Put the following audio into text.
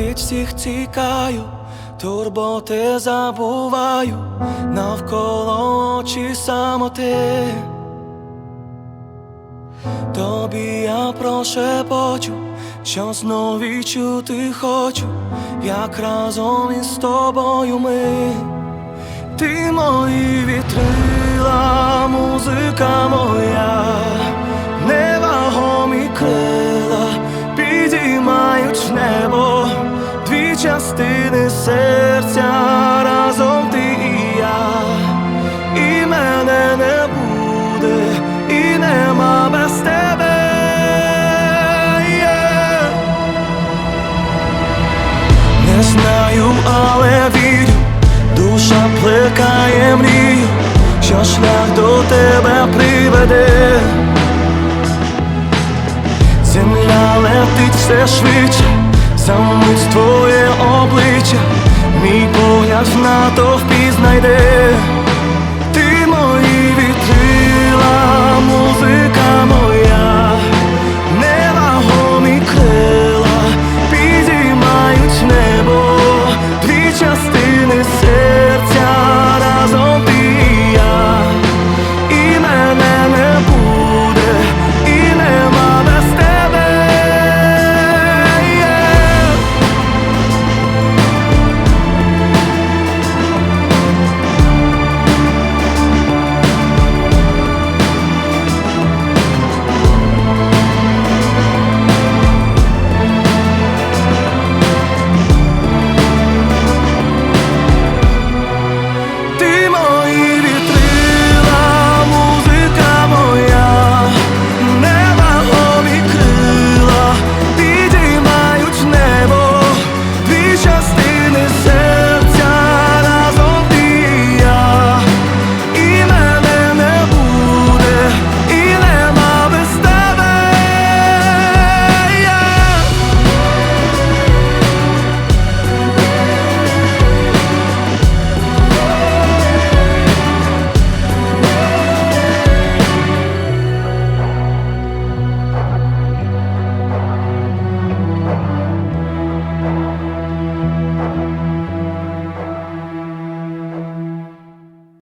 від всіх тікаю, турботи забуваю, навколо очі самоти. Тобі я прошепочу, що знов відчути хочу, як разом із тобою ми. Ти мої вітрила, але вірю, душа плекає мрію, що шлях до тебе приведе. Земля летить все швидше, замить твоє обличчя, мій погляд в натовпі знайде.